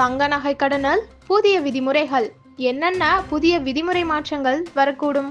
தங்க நகை கடனில் புதிய விதிமுறைகள். என்னென்ன புதிய விதிமுறை மாற்றங்கள் வரக்கூடும்?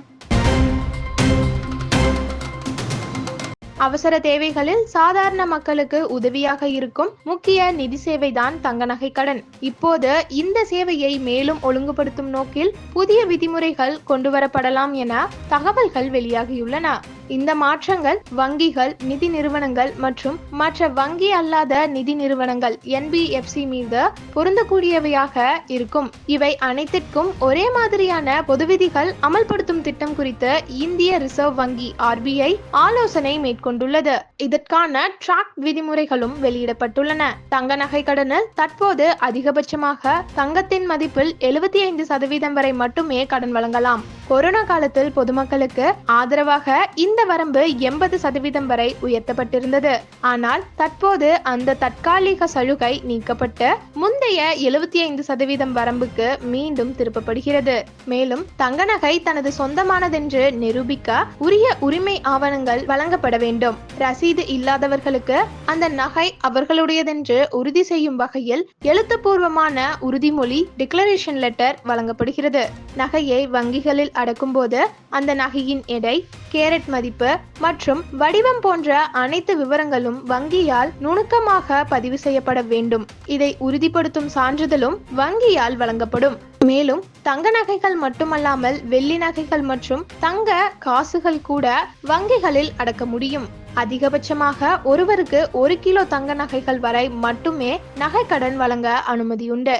அவசர தேவைகளில் சாதாரண மக்களுக்கு உதவியாக இருக்கும் முக்கிய நிதி சேவைதான் தங்க நகை கடன். இப்போது இந்த சேவையை மேலும் ஒழுங்குபடுத்தும் நோக்கில் புதிய விதிமுறைகள் கொண்டுவரப்படலாம் என தகவல்கள் வெளியாகியுள்ளன. இந்த மாற்றங்கள் வங்கிகள் நிதி நிறுவனங்கள் மற்றும் மற்ற வங்கி அல்லாத நிதி நிறுவனங்கள் என்பிஎஃப்சி மீது பொருந்தக்கூடியவையாக இருக்கும். இவை அனைத்திற்கும் ஒரே மாதிரியான பொது விதிகள் அமல்படுத்தும் திட்டம் குறித்து இந்திய ரிசர்வ் வங்கி ஆர்பிஐ ஆலோசனை மேற்கொண்டுள்ளது. இதற்கான டிராக் விதிமுறைகளும் வெளியிடப்பட்டுள்ளன. தங்க நகை கடனில் தற்போது அதிகபட்சமாக தங்கத்தின் மதிப்பில் எழுபத்தி ஐந்து சதவீதம் வரை மட்டுமே கடன் வழங்கலாம். கொரோனா காலத்தில் பொதுமக்களுக்கு ஆதரவாக இந்த வரம்பு எண்பது சதவீதம் வரை உயர்த்தப்பட்டிருந்தது. ஆனால் தற்போது அந்த தற்காலிக சலுகை நீக்கப்பட்டு முந்தைய எழுபத்தி ஐந்து சதவீதம் வரம்புக்கு மீண்டும் திருப்பப்படுகிறது. மேலும் தங்க நகை தனது சொந்தமானதென்று நிரூபிக்க உரிய உரிமை ஆவணங்கள் வழங்கப்பட வேண்டும். ரசீது இல்லாதவர்களுக்கு அந்த நகை அவர்களுடையதென்று உறுதி செய்யும் வகையில் எழுத்துப்பூர்வமான உறுதிமொழி டிக்ளரேஷன் லெட்டர் வழங்கப்படுகிறது. நகையை வங்கிகளில் அடக்கும்போது அந்த நகையின் எடை கேரட் மதிப்பு மற்றும் வடிவம் போன்ற அனைத்து விவரங்களும் வங்கியால் நுணுக்கமாக பதிவு செய்யப்பட வேண்டும். இதை உறுதிப்படுத்தும் சான்றிதழும் வங்கியால் வழங்கப்படும். மேலும் தங்க நகைகள் மட்டுமல்லாமல் வெள்ளி நகைகள் மற்றும் தங்க காசுகள் கூட வங்கிகளில் அடக்க முடியும். அதிகபட்சமாக ஒருவருக்கு ஒரு கிலோ தங்க நகைகள் வரை மட்டுமே நகைக்கடன் வழங்க அனுமதியுண்டு.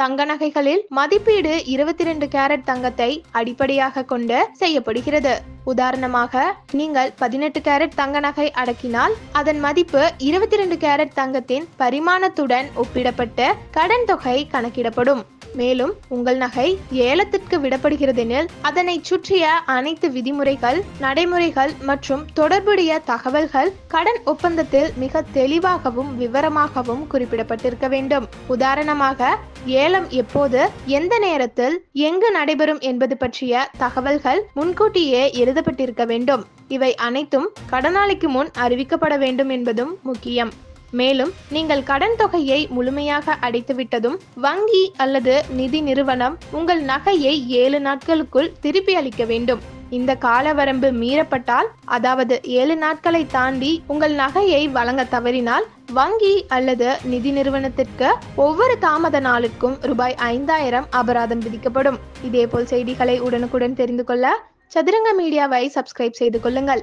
தங்க நகைகளில் மதிப்பீடு இருபத்தி ரெண்டு கேரட் தங்கத்தை அடிப்படையாக கொண்டு செய்யப்படுகிறது. உதாரணமாக நீங்கள் பதினெட்டு கேரட் தங்க நகை அடக்கினால் அதன் மதிப்பு இருபத்தி ரெண்டு கேரட் தங்கத்தின் பரிமாணத்துடன் ஒப்பிடப்பட்டு கடன் தொகை கணக்கிடப்படும். மேலும் உங்கள் நகை ஏலத்திற்கு விடப்படுகிறதெனில் அதனை சுற்றிய அனைத்து விதிமுறைகள் நடைமுறைகள் மற்றும் தொடர்புடைய தகவல்கள் கடன் ஒப்பந்தத்தில் மிக தெளிவாகவும் விவரமாகவும் குறிப்பிடப்பட்டிருக்க வேண்டும். உதாரணமாக ஏலம் எப்போது எந்த நேரத்தில் எங்கு நடைபெறும் என்பது பற்றிய தகவல்கள் முன்கூட்டியே எழுதப்பட்டிருக்க வேண்டும். இவை அனைத்தும் கடனாளிக்கு முன் அறிவிக்கப்பட வேண்டும் என்பதும் முக்கியம். மேலும் நீங்கள் கடன் தொகையை முழுமையாக அடைத்துவிட்டதும் வங்கி அல்லது நிதி நிறுவனம் உங்கள் நகையை ஏழு நாட்களுக்குள் திருப்பி அளிக்க வேண்டும். இந்த கால வரம்பு மீறப்பட்டால் அதாவது ஏழு நாட்களை தாண்டி உங்கள் நகையை வழங்க தவறினால் வங்கி அல்லது நிதி நிறுவனத்திற்கு ஒவ்வொரு தாமத நாளுக்கும் ரூபாய் ஐந்தாயிரம் அபராதம் விதிக்கப்படும். இதேபோல் செய்திகளை உடனுக்குடன் தெரிந்து கொள்ள சதுரங்க மீடியாவை சப்ஸ்கிரைப் செய்து கொள்ளுங்கள்.